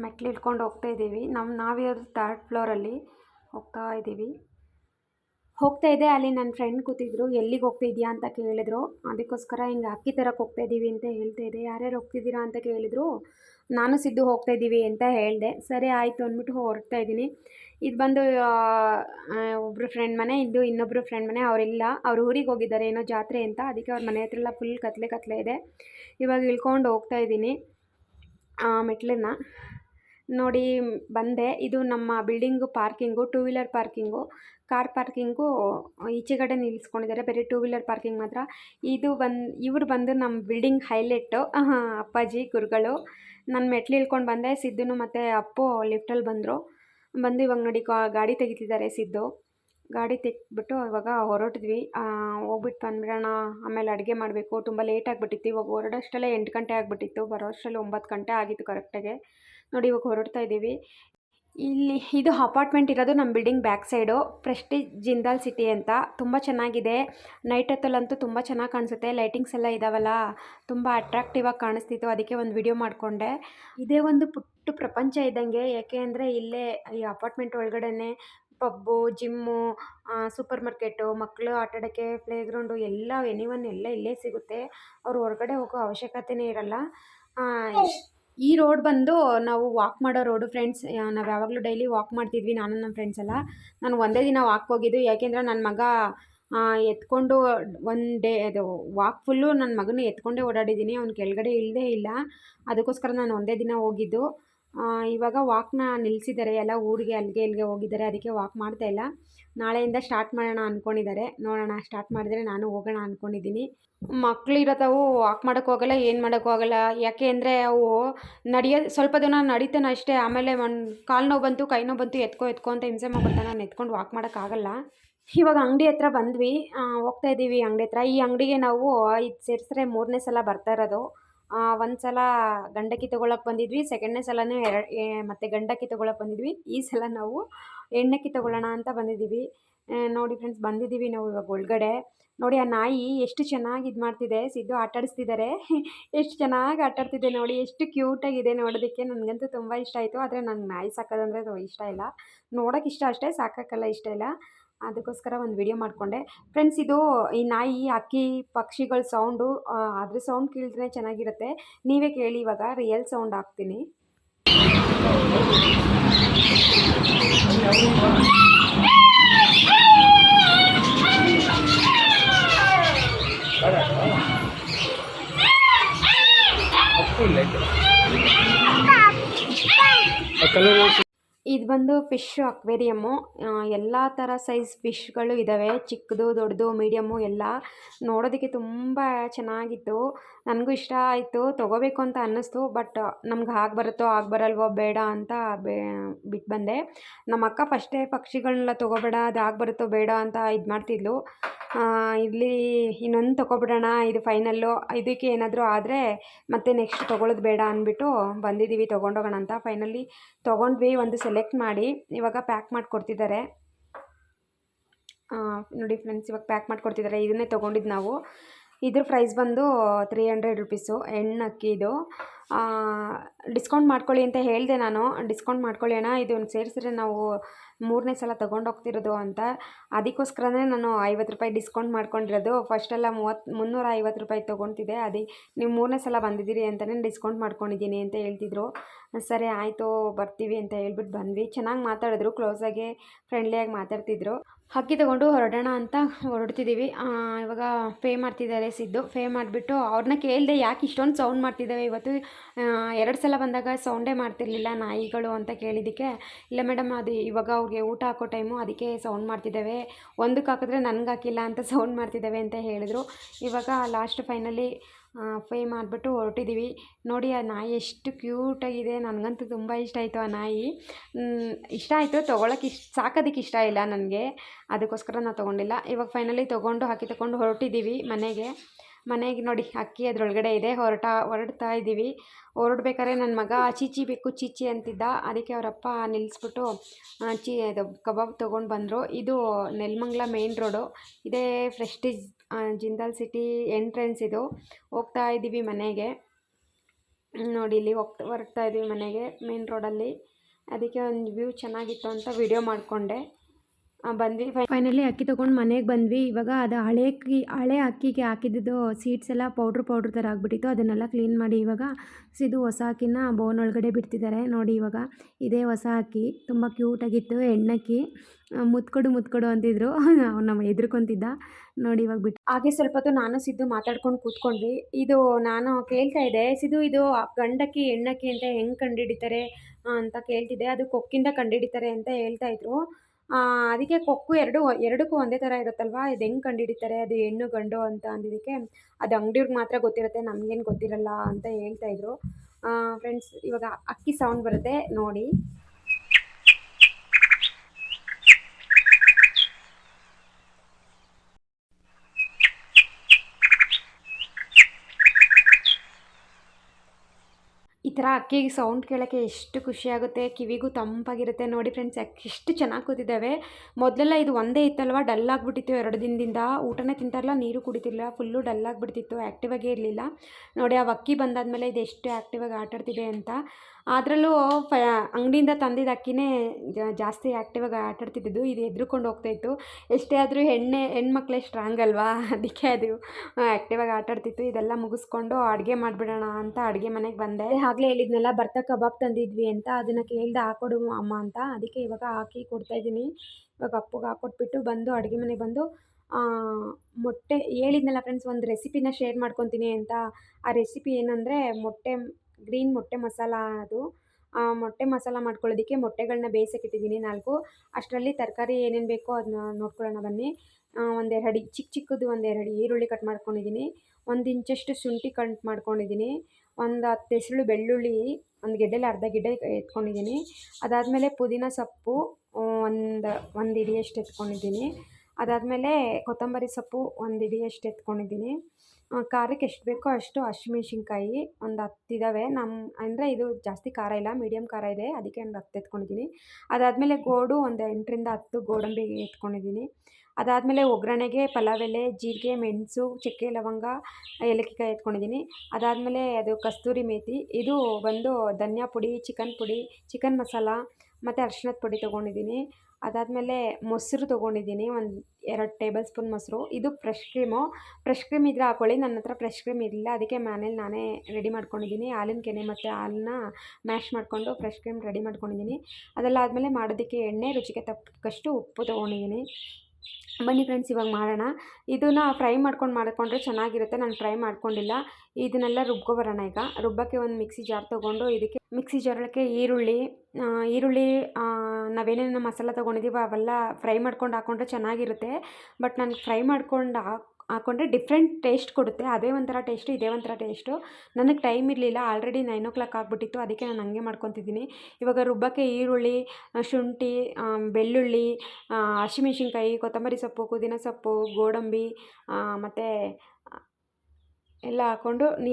ಮೆಟ್ಲು ಇಟ್ಕೊಂಡು ಹೋಗ್ತಾ ಇದ್ದೀವಿ. ನಮ್ಮ ನಾವಿರೋದು ಥರ್ಡ್ ಫ್ಲೋರಲ್ಲಿ ಹೋಗ್ತಾ ಇದ್ದೀವಿ. ಹೋಗ್ತಾ ಇದ್ದೆ ಅಲ್ಲಿ ನನ್ನ ಫ್ರೆಂಡ್ ಕೂತಿದ್ರು. ಎಲ್ಲಿಗೆ ಹೋಗ್ತಾ ಇದೆಯಾ? ಅಂತ ಕೇಳಿದ್ರು. ಅದಕ್ಕೋಸ್ಕರ ಹಿಂಗೆ ಅಕ್ಕಿ ತರಕ್ಕೆ ಹೋಗ್ತಾ ಇದ್ದೀವಿ ಅಂತ ಹೇಳ್ತಾ ಇದ್ದೆ ಯಾರ್ಯಾರು ಹೋಗ್ತಿದ್ದೀರಾ? ಅಂತ ಕೇಳಿದ್ರು. ನಾನು ಸಿದ್ದು ಹೋಗ್ತಾ ಇದ್ದೀವಿ ಅಂತ ಹೇಳಿದೆ. ಸರಿ, ಆಯಿತು ಅಂದ್ಬಿಟ್ಟು ಹೊರಡ್ತಾ ಇದ್ದೀನಿ ಇದು ಬಂದು ಒಬ್ಬರು ಫ್ರೆಂಡ್ ಮನೆ, ಇದು ಇನ್ನೊಬ್ಬರು ಫ್ರೆಂಡ್ ಮನೆ, ಅವರಿಲ್ಲ. ಅವ್ರ ಊರಿಗೆ ಹೋಗಿದ್ದಾರೆ. ಏನೋ ಜಾತ್ರೆ ಅಂತ. ಅದಕ್ಕೆ ಅವ್ರ ಮನೆ ಹತ್ರ ಎಲ್ಲ ಫುಲ್ ಕತ್ಲೆ ಕತ್ಲೆ ಇದೆ. ಇವಾಗ ಇಳ್ಕೊಂಡು ಹೋಗ್ತಾ ಇದ್ದೀನಿ ಮೆಟ್ಲನ್ನ. ನೋಡಿ ಬಂದೆ. ಇದು ನಮ್ಮ building parking, two wheeler parking. Car parking ಈಚೆಗಡೆ ನಿಲ್ಲಿಸ್ಕೊಂಡಿದ್ದಾರೆ. ಬೇರೆ ಟೂ ವೀಲರ್ ಪಾರ್ಕಿಂಗ್ ಮಾತ್ರ. ಇದು ಬಂದು, ಇವ್ರು ಬಂದು ನಮ್ಮ ಬಿಲ್ಡಿಂಗ್ ಹೈಲೈಟು. ಅಪ್ಪಾಜಿ, ಗುರುಗಳು. ನಾನು ಮೆಟ್ಲು ಇಳ್ಕೊಂಡು ಬಂದೆ. ಸಿದ್ದುನು ಮತ್ತು ಅಪ್ಪು ಲಿಫ್ಟಲ್ಲಿ ಬಂದರು. ಬಂದು ಇವಾಗ ನೋಡಿ ಗಾಡಿ ತೆಗಿತಿದ್ದಾರೆ ಸಿದ್ದು. ಗಾಡಿ ತೆಗ್ದುಬಿಟ್ಟು ಇವಾಗ ಹೊರಟಿದ್ವಿ. ಹೋಗ್ಬಿಟ್ಟು ಬಂದ್ಬಿಡೋಣ. ಆಮೇಲೆ ಅಡುಗೆ ಮಾಡಬೇಕು. ತುಂಬ ಲೇಟ್ ಆಗಿಬಿಟ್ಟಿತ್ತು. ಇವಾಗ ಹೊರಡೋಷ್ಟಲ್ಲೇ ಎಂಟು ಗಂಟೆ ಆಗಿಬಿಟ್ಟಿತ್ತು. ಬರೋ ಅಷ್ಟರಲ್ಲಿ ಒಂಬತ್ತು ಗಂಟೆ ಆಗಿತ್ತು ಕರೆಕ್ಟಾಗೆ. ನೋಡಿ ಇವಾಗ ಹೊರಡ್ತಾ ಇದ್ದೀವಿ. ಇಲ್ಲಿ ಇದು ಅಪಾರ್ಟ್ಮೆಂಟ್ ಇರೋದು ನಮ್ಮ building back side. Prestige Jindal city ಅಂತ. ತುಂಬ ಚೆನ್ನಾಗಿದೆ. ನೈಟ್ ಹೊತ್ತಲ್ಲಂತೂ ತುಂಬ ಚೆನ್ನಾಗಿ ಕಾಣಿಸುತ್ತೆ. ಲೈಟಿಂಗ್ಸ್ ಎಲ್ಲ ಇದಾವಲ್ಲ. ತುಂಬ ಅಟ್ರಾಕ್ಟಿವ್ ಆಗಿ ಕಾಣಿಸ್ತಿತ್ತು. ಅದಕ್ಕೆ ಒಂದು ವಿಡಿಯೋ ಮಾಡಿಕೊಂಡೆ. ಇದೇ ಒಂದು ಪುಟ್ಟ ಪ್ರಪಂಚ ಇದ್ದಂಗೆ. ಯಾಕೆ ಅಂದರೆ ಇಲ್ಲೇ ಈ ಅಪಾರ್ಟ್ಮೆಂಟ್ ಒಳಗಡೆನೆ ಪಬ್ಬು, ಜಿಮ್ಮು ಸೂಪರ್ ಮಾರ್ಕೆಟು ಮಕ್ಕಳು ಆಟಾಡೋಕ್ಕೆ ಪ್ಲೇಗ್ರೌಂಡು ಎಲ್ಲ ಎನಿವನ್ ಎಲ್ಲ ಇಲ್ಲೇ ಸಿಗುತ್ತೆ. ಅವ್ರು ಹೊರಗಡೆ ಹೋಗೋ ಅವಶ್ಯಕತೆನೇ ಇರಲ್ಲ. ಈ ರೋಡ್ ಬಂದು ನಾವು ವಾಕ್ ಮಾಡೋ ರೋಡು ಫ್ರೆಂಡ್ಸ್ ನಾವು ಯಾವಾಗಲೂ ಡೈಲಿ ವಾಕ್ ಮಾಡ್ತಿದ್ವಿ, ನಾನು ನಮ್ಮ ಫ್ರೆಂಡ್ಸ್ ಎಲ್ಲ. ನಾನು ಒಂದೇ ದಿನ ವಾಕ್ ಹೋಗಿದ್ದು, ಯಾಕೆಂದರೆ ನನ್ನ ಮಗ ಎತ್ಕೊಂಡು ಒನ್ ಡೇ ಅದು ವಾಕ್ ಫುಲ್ಲು ನನ್ನ ಮಗನ ಎತ್ಕೊಂಡೇ ಓಡಾಡಿದ್ದೀನಿ, ಅವ್ನು ಕೆಳಗಡೆ ಇಲ್ಲದೇ ಇಲ್ಲ. ಅದಕ್ಕೋಸ್ಕರ ನಾನು ಒಂದೇ ದಿನ ಹೋಗಿದ್ದು. ಇವಾಗ ವಾಕ್ನ ನಿಲ್ಲಿಸಿದ್ದಾರೆ ಎಲ್ಲ ಊರಿಗೆ ಅಲ್ಲಿಗೆ ಇಲ್ಲಿಗೆ ಹೋಗಿದ್ದಾರೆ. ಅದಕ್ಕೆ ವಾಕ್ ಮಾಡ್ತಾ ಇಲ್ಲ. ನಾಳೆಯಿಂದ ಸ್ಟಾರ್ಟ್ ಮಾಡೋಣ ಅಂದ್ಕೊಂಡಿದ್ದಾರೆ ನೋಡೋಣ ಸ್ಟಾರ್ಟ್ ಮಾಡಿದರೆ ನಾನು ಹೋಗೋಣ ಅಂದ್ಕೊಂಡಿದ್ದೀನಿ ಮಕ್ಳಿರತ್ತವು ವಾಕ್ ಮಾಡೋಕ್ಕೆ ಹೋಗಲ್ಲ, ಏನು ಮಾಡೋಕ್ಕೂ ಹೋಗಲ್ಲ. ಯಾಕೆ ಅಂದರೆ ಅವು ನಡೆಯೋ, ಸ್ವಲ್ಪ ದಿನ ನಡೀತಾನೆ ಅಷ್ಟೇ. ಆಮೇಲೆ ಒಂದು ಕಾಲು ನೋವು ಬಂತು, ಕೈ ನೋವು ಬಂತು, ಎತ್ಕೊ ಎತ್ಕೊ ಅಂತ ಹಿಂಸೆ ಮಾಡ್ಬಿಡ್ತಾನೆ ನಾನು ಎತ್ಕೊಂಡು ವಾಕ್ ಮಾಡೋಕ್ಕಾಗಲ್ಲ ಇವಾಗ ಅಂಗಡಿ ಹತ್ರ ಬಂದ್ವಿ. ಹೋಗ್ತಾ ಇದ್ದೀವಿ ಅಂಗಡಿ ಹತ್ರ. ಈ ಅಂಗಡಿಗೆ ನಾವು ಇದು ಸೇರಿಸಿದ್ರೆ ಮೂರನೇ ಸಲ ಬರ್ತಾ ಇರೋದು. ಒಂದು ಸಲ ಗಂಡಕ್ಕಿ ತೊಗೊಳಕ್ಕೆ ಬಂದಿದ್ವಿ ಸೆಕೆಂಡ್ನೇ ಸಲನೂ ಎರಡು ಮತ್ತೆ ಗಂಡಕ್ಕಿ ಬಂದಿದ್ವಿ. ಈ ಸಲ ನಾವು ಹೆಣ್ಣಕ್ಕಿ ತೊಗೊಳ್ಳೋಣ ಅಂತ ಬಂದಿದ್ದೀವಿ. ನೋಡಿ ಫ್ರೆಂಡ್ಸ್ ಬಂದಿದ್ದೀವಿ ನಾವು ಇವಾಗ ಒಳಗಡೆ. ನೋಡಿ ಆ ನಾಯಿ ಎಷ್ಟು ಚೆನ್ನಾಗಿ ಇದು ಮಾಡ್ತಿದೆ. ಸಿದ್ದು ಆಟಾಡಿಸ್ತಿದ್ದಾರೆ ಎಷ್ಟು ಚೆನ್ನಾಗಿ ಆಟಾಡ್ತಿದೆ ನೋಡಿ. ಎಷ್ಟು ಕ್ಯೂಟಾಗಿದೆ ನೋಡೋದಕ್ಕೆ. ನನಗಂತೂ ತುಂಬ ಇಷ್ಟ ಆಯಿತು. ಆದರೆ ನನಗೆ ನಾಯಿ ಸಾಕೋದಂದರೆ ಇಷ್ಟ ಇಲ್ಲ. ನೋಡೋಕೆ ಇಷ್ಟ ಅಷ್ಟೇ, ಸಾಕೋಕ್ಕೆಲ್ಲ ಇಷ್ಟ ಇಲ್ಲ. ಅದಕ್ಕೋಸ್ಕರ ಒಂದು ವಿಡಿಯೋ ಮಾಡಿಕೊಂಡೆ. ಫ್ರೆಂಡ್ಸ್ ಇದು ಈ ನಾಯಿ ಹಕ್ಕಿ ಪಕ್ಷಿಗಳ ಸೌಂಡು ಅದ್ರ ಸೌಂಡ್ ಕೇಳಿದ್ರೆ ಚೆನ್ನಾಗಿರುತ್ತೆ. ನೀವೇ ಕೇಳಿ ಇವಾಗ ರಿಯಲ್ ಸೌಂಡ್ ಹಾಕ್ತೀನಿ. ಬಂದು ಫಿಶ್ ಅಕ್ವೇರಿಯಮ್ಮು ಎಲ್ಲ ಥರ ಸೈಜ್ ಫಿಶ್ಗಳು ಇದ್ದಾವೆ ಚಿಕ್ಕದು, ದೊಡ್ಡದು ಮೀಡಿಯಮ್ಮು ಎಲ್ಲ ನೋಡೋದಕ್ಕೆ ತುಂಬ ಚೆನ್ನಾಗಿತ್ತು. ನನಗೂ ಇಷ್ಟ ಆಯಿತು. ತೊಗೋಬೇಕು ಅಂತ ಅನ್ನಿಸ್ತು. ಬಟ್ ನಮ್ಗೆ ಹಾಗೆ ಬರುತ್ತೋ ಆಗ ಬರಲ್ವೋ ಬೇಡ ಅಂತ ಬೇ ಬಿಟ್ಟು ಬಂದೆ. ನಮ್ಮ ಅಕ್ಕ ಫಸ್ಟೇ ಪಕ್ಷಿಗಳನ್ನೆಲ್ಲ ತೊಗೋಬೇಡ, ಅದು ಹಾಗೆ ಬರುತ್ತೋ ಬೇಡ ಅಂತ ಇದು ಮಾಡ್ತಿದ್ಲು. ಇಲ್ಲಿ ಇನ್ನೊಂದು ತೊಗೊಬಿಡೋಣ, ಇದು ಫೈನಲ್ಲು, ಇದಕ್ಕೆ ಏನಾದರೂ ಆದರೆ ಮತ್ತೆ ನೆಕ್ಸ್ಟ್ ತೊಗೊಳ್ಳೋದು ಬೇಡ ಅಂದ್ಬಿಟ್ಟು ಬಂದಿದ್ದೀವಿ, ತೊಗೊಂಡೋಗೋಣ ಅಂತ. ಫೈನಲಿ ತೊಗೊಂಡ್ವಿ, ಒಂದು ಸೆಲೆಕ್ಟ್ ಮಾಡಿ, ಇವಾಗ ಪ್ಯಾಕ್ ಮಾಡಿಕೊಡ್ತಿದ್ದಾರೆ. ನೋಡಿ ಫ್ರೆಂಡ್ಸ್ ಇವಾಗ ಪ್ಯಾಕ್ ಮಾಡಿಕೊಡ್ತಿದ್ದಾರೆ, ಇದನ್ನೇ ತೊಗೊಂಡಿದ್ದು ನಾವು. ಇದ್ರ ಪ್ರೈಸ್ ಬಂದು ತ್ರೀ ಹಂಡ್ರೆಡ್ ರುಪೀಸು ಹೆಣ್ಣಕ್ಕಿ ಇದು. ಡಿಸ್ಕೌಂಟ್ ಮಾಡ್ಕೊಳ್ಳಿ ಅಂತ ಹೇಳಿದೆ ನಾನು. ಡಿಸ್ಕೌಂಟ್ ಮಾಡ್ಕೊಳ್ಳಿ ಅಣ್ಣ ಇದನ್ನು ಸೇರಿಸಿದ್ರೆ ನಾವು ಮೂರನೇ ಸಲ ತೊಗೊಂಡೋಗ್ತಿರೋದು ಅಂತ. ಅದಕ್ಕೋಸ್ಕರನೇ ನಾನು ಐವತ್ತು ರೂಪಾಯಿ ಡಿಸ್ಕೌಂಟ್ ಮಾಡ್ಕೊಂಡಿರೋದು. ಫಸ್ಟೆಲ್ಲ ಮೂವತ್ತು ಮುನ್ನೂರ ಐವತ್ತು ರೂಪಾಯಿ ತೊಗೊತಿದ್ದೆ. ಅದೇ, ನೀವು ಮೂರನೇ ಸಲ ಬಂದಿದ್ದೀರಿ ಅಂತಲೇ ಡಿಸ್ಕೌಂಟ್ ಮಾಡ್ಕೊಂಡಿದ್ದೀನಿ ಅಂತ ಹೇಳ್ತಿದ್ರು. ಸರಿ, ಆಯಿತು, ಬರ್ತೀವಿ ಅಂತ ಹೇಳ್ಬಿಟ್ಟು ಬಂದ್ವಿ. ಚೆನ್ನಾಗಿ ಮಾತಾಡಿದ್ರು ಕ್ಲೋಸಾಗಿ ಫ್ರೆಂಡ್ಲಿಯಾಗಿ ಮಾತಾಡ್ತಿದ್ರು. ಹಕ್ಕಿ ತಗೊಂಡು ಹೊರಡೋಣ ಅಂತ ಹೊರಡ್ತಿದ್ದೀವಿ. ಇವಾಗ ಫೇ ಮಾಡ್ತಿದ್ದಾರೆ ಸಿದ್ದು. ಫೇ ಮಾಡಿಬಿಟ್ಟು ಅವ್ರನ್ನ ಕೇಳಿದೆ ಯಾಕೆ ಇಷ್ಟೊಂದು ಸೌಂಡ್ ಮಾಡ್ತಿದ್ದಾವೆ? ಇವತ್ತು ಎರಡು ಸಲ ಬಂದಾಗ ಸೌಂಡೇ ಮಾಡ್ತಿರ್ಲಿಲ್ಲ ನಾಯಿಗಳು ಅಂತ ಕೇಳಿದ್ದಕ್ಕೆ. ಇಲ್ಲ ಮೇಡಮ್ ಅದು ಇವಾಗ ಅವ್ರಿಗೆ ಊಟ ಹಾಕೋ ಟೈಮು ಅದಕ್ಕೆ ಸೌಂಡ್ ಮಾಡ್ತಿದ್ದಾವೆ. ಒಂದಕ್ಕೆ ಹಾಕಿದ್ರೆ ನನಗೆ ಹಾಕಿಲ್ಲ ಅಂತ ಸೌಂಡ್ ಮಾಡ್ತಿದ್ದಾವೆ ಅಂತ ಹೇಳಿದ್ರು. ಇವಾಗ ಲಾಸ್ಟ್ ಫೈನಲಿ ಪೇ ಮಾಡಿಬಿಟ್ಟು ಹೊರಟಿದ್ದೀವಿ ನೋಡಿ, ಆ ನಾಯಿ ಎಷ್ಟು ಕ್ಯೂಟಾಗಿದೆ. ನನಗಂತೂ ತುಂಬ ಇಷ್ಟ ಆಯಿತು ಆ ನಾಯಿ. ಇಷ್ಟ ಆಯಿತು. ತೊಗೊಳಕ್ಕೆ ಇಷ್ಟ, ಸಾಕೋದಕ್ಕೆ ಇಷ್ಟ ಇಲ್ಲ ನನಗೆ. ಅದಕ್ಕೋಸ್ಕರ ನಾವು ತೊಗೊಂಡಿಲ್ಲ. ಇವಾಗ ಫೈನಲಿ ತೊಗೊಂಡು ಹಾಕಿ ತೊಗೊಂಡು ಹೊರಟಿದ್ದೀವಿ ಮನೆಗೆ. ಮನೆಗೆ ನೋಡಿ, ಅಕ್ಕಿ ಅದರೊಳಗಡೆ ಇದೆ. ಹೊರಟ, ಹೊರಡ್ತಾ ಇದ್ದೀವಿ ಹೊರಡ್ಬೇಕಾದ್ರೆ ನನ್ನ ಮಗ, ಚೀಚಿ ಬೇಕು, ಚೀಚಿ ಅಂತಿದ್ದ. ಅದಕ್ಕೆ ಅವರಪ್ಪ ನಿಲ್ಲಿಸ್ಬಿಟ್ಟು ಚೀ, ಇದು ಕಬಾಬ್ ತೊಗೊಂಡು ಬಂದರು. ಇದು ನೆಲಮಂಗ್ಲ ಮೇನ್ ರೋಡು. ಇದೇ ಫ್ರೆಸ್ಟಿಜ್ ಜಿಂದಾಲ್ ಸಿಟಿ ಎಂಟ್ರೆನ್ಸ್ ಇದು. ಹೋಗ್ತಾ ಇದ್ದೀವಿ ಮನೆಗೆ. ನೋಡಿ, ಇಲ್ಲಿ ಹೋಗ್ತಾ ಹೊರಡ್ತಾ ಇದ್ದೀವಿ ಮನೆಗೆ ಮೇನ್ ರೋಡಲ್ಲಿ. ಅದಕ್ಕೆ ಒಂದು ವ್ಯೂ ಚೆನ್ನಾಗಿತ್ತು ಅಂತ ವಿಡಿಯೋ ಮಾಡಿಕೊಂಡೆ. ಬಂದ್ವಿ. ಫೈನಲಿ ಅಕ್ಕಿ ತೊಗೊಂಡು ಮನೆಗೆ ಬಂದ್ವಿ. ಇವಾಗ ಅದು ಹಳೆ ಅಕ್ಕಿ ಹಳೆ ಅಕ್ಕಿಗೆ ಹಾಕಿದ್ದು ಸೀಡ್ಸ್ ಎಲ್ಲ ಪೌಡ್ರ್ ಪೌಡ್ರ್ ಥರ ಆಗಿಬಿಟ್ಟಿತ್ತು. ಅದನ್ನೆಲ್ಲ ಕ್ಲೀನ್ ಮಾಡಿ ಇವಾಗ ಸಿದು ಹೊಸ ಅಕ್ಕಿನ ಬೋನ್ ಒಳಗಡೆ ಬಿಡ್ತಿದ್ದಾರೆ. ನೋಡಿ ಇವಾಗ ಇದೇ ಹೊಸ ಅಕ್ಕಿ. ತುಂಬ ಕ್ಯೂಟಾಗಿತ್ತು ಹೆಣ್ಣಕ್ಕಿ ಮುತ್ಕೊಡು ಮುತ್ಕೊಡು ಅಂತಿದ್ರು. ನಮ್ಮ ಎದ್ರುಕೊಂತಿದ್ದ ನೋಡಿ ಇವಾಗ ಬಿಟ್ಟು ಹಾಗೆ ಸ್ವಲ್ಪ ಹೊತ್ತು ನಾನು ಸಿದ್ದು ಮಾತಾಡ್ಕೊಂಡು ಕೂತ್ಕೊಂಡ್ವಿ. ಇದು ನಾನು ಕೇಳ್ತಾ ಇದ್ದೆ ಸಿದು ಇದು ಗಂಡಕ್ಕಿ ಹೆಣ್ಣಕ್ಕಿ ಅಂತ ಹೆಂಗೆ ಕಂಡುಹಿಡಿತಾರೆ ಅಂತ ಕೇಳ್ತಿದ್ದೆ. ಅದು ಕೊಕ್ಕಿಂದ ಕಂಡುಹಿಡಿತಾರೆ ಅಂತ ಹೇಳ್ತಾ ಇದ್ರು. ಅದಕ್ಕೆ ಕೊಕ್ಕು ಎರಡು, ಎರಡಕ್ಕೂ ಒಂದೇ ಥರ ಇರುತ್ತಲ್ವಾ? ಇದು ಹೆಂಗೆ ಕಂಡುಹಿಡಿತಾರೆ ಅದು ಹೆಣ್ಣು ಗಂಡು ಅಂತ ಅಂದಿದ್ದಕ್ಕೆ ಅದು ಅಂಗಡಿಯವ್ರಿಗೆ ಮಾತ್ರ ಗೊತ್ತಿರುತ್ತೆ, ನಮಗೇನು ಗೊತ್ತಿರಲ್ಲ ಅಂತ ಹೇಳ್ತಾ ಇದ್ರು. ಫ್ರೆಂಡ್ಸ್ ಇವಾಗ ಅಕ್ಕಿ ಸೌಂಡ್ ಬರುತ್ತೆ, ನೋಡಿ ಈ ಥರ ಅಕ್ಕಿಗೆ ಸೌಂಡ್ ಕೇಳೋಕ್ಕೆ ಎಷ್ಟು ಖುಷಿಯಾಗುತ್ತೆ ಕಿವಿಗೂ ತಂಪಾಗಿರುತ್ತೆ. ನೋಡಿ ಫ್ರೆಂಡ್ಸ್ ಎಷ್ಟು ಚೆನ್ನಾಗಿ ಕೂತಿದ್ದಾವೆ. ಮೊದಲೆಲ್ಲ ಇದು ಒಂದೇ ಇತ್ತಲ್ವ? ಡಲ್ ಆಗಿಬಿಟ್ಟಿತ್ತು ಎರಡು ದಿನದಿಂದ. ಊಟನೇ ತಿಂತಾರಲ್ಲ ನೀರು ಕುಡಿತಿಲ್ಲ ಫುಲ್ಲು ಡಲ್ ಆಗಿಬಿಡ್ತಿತ್ತು ಆ್ಯಕ್ಟಿವಾಗೇ ಇರಲಿಲ್ಲ. ನೋಡಿ, ಆ ಅಕ್ಕಿ ಬಂದಾದಮೇಲೆ ಇದು ಎಷ್ಟು ಆ್ಯಕ್ಟಿವಾಗಿ ಆಟಾಡ್ತಿದೆ ಅಂತ. ಅದರಲ್ಲೂ ಫ ಅಂಗಡಿಯಿಂದ ತಂದಿದ್ದ ಅಕ್ಕಿನೇ ಜಾಸ್ತಿ ಆ್ಯಕ್ಟಿವಾಗಿ ಆಟಾಡ್ತಿದ್ದಿದ್ದು ಇದು ಹೆದ್ರುಕೊಂಡು ಹೋಗ್ತಾಯಿತ್ತು ಎಷ್ಟೇ ಆದರೂ ಹೆಣ್ಣೆ, ಹೆಣ್ಮಕ್ಳೇ ಸ್ಟ್ರಾಂಗ್ ಅಲ್ವಾ? ಅದಕ್ಕೆ ಅದು ಆ್ಯಕ್ಟಿವಾಗಿ ಆಟಾಡ್ತಿತ್ತು ಇದೆಲ್ಲ ಮುಗಿಸ್ಕೊಂಡು ಅಡುಗೆ ಮಾಡಿಬಿಡೋಣ ಅಂತ ಅಡುಗೆ ಮನೆಗೆ ಬಂದೆ. ಆಗಲೇ ಹೇಳಿದ್ನಲ್ಲ, ಭರ್ತ ಕಬಾಬ್ ತಂದಿದ್ವಿ ಅಂತ. ಅದನ್ನು ಕೇಳಿದೆ ಹಾಕೊಡು ಅಮ್ಮ ಅಂತ. ಅದಕ್ಕೆ ಇವಾಗ ಹಾಕಿ ಕೊಡ್ತಾಯಿದ್ದೀನಿ ಇವಾಗ ಅಪ್ಪಗೆ ಹಾಕೊಟ್ಬಿಟ್ಟು ಬಂದು ಅಡುಗೆ ಮನೆಗೆ ಬಂದು ಮೊಟ್ಟೆ, ಹೇಳಿದ್ನಲ್ಲ ಫ್ರೆಂಡ್ಸ್ ಒಂದು ರೆಸಿಪಿನ ಶೇರ್ ಮಾಡ್ಕೊತೀನಿ ಅಂತ. ಆ ರೆಸಿಪಿ ಏನಂದರೆ ಮೊಟ್ಟೆ ಗ್ರೀನ್ ಮೊಟ್ಟೆ ಮಸಾಲ ಅದು. ಮೊಟ್ಟೆ ಮಸಾಲ ಮಾಡ್ಕೊಳ್ಳೋದಕ್ಕೆ ಮೊಟ್ಟೆಗಳನ್ನ ಬೇಯಿಸೋಕ್ಕಿಟ್ಟಿದ್ದೀನಿ ನಾಲ್ಕು. ಅಷ್ಟರಲ್ಲಿ ತರಕಾರಿ ಏನೇನು ಬೇಕೋ ಅದನ್ನ ನೋಡ್ಕೊಳ್ಳೋಣ ಬನ್ನಿ. ಒಂದೆರಡು ಅಡಿ ಚಿಕ್ಕ ಚಿಕ್ಕದು ಒಂದೆರಡು ಈರುಳ್ಳಿ ಕಟ್ ಮಾಡ್ಕೊಂಡಿದ್ದೀನಿ. ಒಂದು ಇಂಚಷ್ಟು ಶುಂಠಿ ಕಟ್ ಮಾಡ್ಕೊಂಡಿದ್ದೀನಿ. ಒಂದು ಹತ್ತು ಹೆಸಳು ಬೆಳ್ಳುಳ್ಳಿ, ಒಂದು ಗೆಡ್ಡೆಲಿ ಅರ್ಧ ಗೆಡ್ಡೆ ಎತ್ಕೊಂಡಿದ್ದೀನಿ. ಅದಾದಮೇಲೆ ಪುದೀನ ಸೊಪ್ಪು ಒಂದು ಒಂದು ಹಿಡಿಯಷ್ಟು ಎತ್ಕೊಂಡಿದ್ದೀನಿ. ಅದಾದಮೇಲೆ ಕೊತ್ತಂಬರಿ ಸೊಪ್ಪು, ಒಂದು ಹಿಡಿಯಷ್ಟು ಎತ್ಕೊಂಡಿದ್ದೀನಿ. ಖಾರಕ್ಕೆ ಎಷ್ಟು ಬೇಕೋ ಅಷ್ಟು ಹಸಿಮೆಣ್ಸಿನ್ಕಾಯಿ ಒಂದು ಹತ್ತು ಇದ್ದಾವೆ ನಮ್ಮ ಅಂದರೆ ಇದು ಜಾಸ್ತಿ ಖಾರ ಇಲ್ಲ ಮೀಡಿಯಮ್ ಖಾರ ಇದೆ. ಅದಕ್ಕೆ ಒಂದು ಹತ್ತು ಎತ್ಕೊಂಡಿದ್ದೀನಿ. ಅದಾದಮೇಲೆ ಗೋಡು ಒಂದು ಎಂಟರಿಂದ ಹತ್ತು ಗೋಡಂಬಿ ಎತ್ಕೊಂಡಿದ್ದೀನಿ. ಅದಾದಮೇಲೆ ಒಗ್ಗರಣೆಗೆ ಪಲಾವ್ ಎಲೆ ಜೀರಿಗೆ, ಮೆಣಸು, ಚಕ್ಕೆ ಲವಂಗ, ಏಲಕ್ಕಿಕಾಯಿ ಎತ್ಕೊಂಡಿದ್ದೀನಿ. ಅದಾದಮೇಲೆ ಅದು ಕಸ್ತೂರಿ ಮೇಥಿ ಇದು ಬಂದು ಧನಿಯಾ ಪುಡಿ, ಚಿಕನ್ ಪುಡಿ, ಚಿಕನ್ ಮಸಾಲ, ಮತ್ತು ಅರ್ಶಿನದ ಪುಡಿ ತೊಗೊಂಡಿದ್ದೀನಿ. ಅದಾದಮೇಲೆ ಮೊಸರು ತೊಗೊಂಡಿದ್ದೀನಿ, ಒಂದು ಎರಡು ಟೇಬಲ್ ಸ್ಪೂನ್ ಮೊಸರು, ಇದು ಫ್ರೆಶ್ ಕ್ರೀಮು ಫ್ರೆಶ್ ಕ್ರೀಮ್ ಇದ್ರೆ ಹಾಕೊಳ್ಳಿ, ನನ್ನ ಹತ್ರ ಫ್ರೆಶ್ ಕ್ರೀಮ್ ಇರಲಿಲ್ಲ ಅದಕ್ಕೆ ಮನೇಲಿ ನಾನೇ ರೆಡಿ ಮಾಡ್ಕೊಂಡಿದ್ದೀನಿ. ಹಾಲಿನ ಕೆನೆ ಮತ್ತು ಹಾಲನ್ನ ಮ್ಯಾಶ್ ಮಾಡಿಕೊಂಡು ಫ್ರೆಶ್ ಕ್ರೀಮ್ ರೆಡಿ ಮಾಡ್ಕೊಂಡಿದ್ದೀನಿ. ಅದೆಲ್ಲ ಆದಮೇಲೆ ಮಾಡೋದಕ್ಕೆ ಎಣ್ಣೆ, ರುಚಿಗೆ ತಕ್ಕಷ್ಟು ಉಪ್ಪು ತೊಗೊಂಡಿದ್ದೀನಿ. ಬನ್ನಿ ಫ್ರೆಂಡ್ಸ್ ಇವಾಗ ಮಾಡೋಣ. ಇದನ್ನು ಫ್ರೈ ಮಾಡ್ಕೊಂಡು ಮಾಡಿಕೊಂಡ್ರೆ ಚೆನ್ನಾಗಿರುತ್ತೆ. ನಾನು ಫ್ರೈ ಮಾಡ್ಕೊಂಡಿಲ್ಲ. ಇದನ್ನೆಲ್ಲ ರುಬ್ಕೊಬರೋಣ ಈಗ. ರುಬ್ಬಕ್ಕೆ ಒಂದು ಮಿಕ್ಸಿ ಜಾರ್ ತೊಗೊಂಡು ಇದಕ್ಕೆ ಮಿಕ್ಸಿ ಜಾರಕ್ಕೆ ಈರುಳ್ಳಿ ಈರುಳ್ಳಿ ನಾವೇನೇನು ಮಸಾಲ ತೊಗೊಂಡಿದ್ದೀವೋ ಅವೆಲ್ಲ ಫ್ರೈ ಮಾಡ್ಕೊಂಡು ಹಾಕ್ಕೊಂಡ್ರೆ ಚೆನ್ನಾಗಿರುತ್ತೆ. ಬಟ್ ನಾನು ಫ್ರೈ ಮಾಡ್ಕೊಂಡು ಹಾಕ್ ಹಾಕ್ಕೊಂಡ್ರೆ ಡಿಫ್ರೆಂಟ್ ಟೇಸ್ಟ್ ಕೊಡುತ್ತೆ. ಅದೇ ಒಂಥರ ಟೇಸ್ಟು ಇದೇ ಒಂಥರ ಟೇಸ್ಟು ನನಗೆ ಟೈಮ್ ಇರಲಿಲ್ಲ. ಆಲ್ರೆಡಿ ನೈನ್ ಓ ಕ್ಲಾಕ್ ಆಗಿಬಿಟ್ಟಿತ್ತು. ಅದಕ್ಕೆ ನಾನು ಹಂಗೆ ಮಾಡ್ಕೊತಿದ್ದೀನಿ. ಇವಾಗ ರುಬ್ಬಕ್ಕೆ ಈರುಳ್ಳಿ ಶುಂಠಿ ಬೆಳ್ಳುಳ್ಳಿ ಹಸಿಮೆಣ್ಸಿನ್ಕಾಯಿ, ಕೊತ್ತಂಬರಿ ಸೊಪ್ಪು, ಪುದೀನ ಸೊಪ್ಪು, ಗೋಡಂಬಿ ಮತ್ತು ಎಲ್ಲ ಹಾಕ್ಕೊಂಡು ನೀ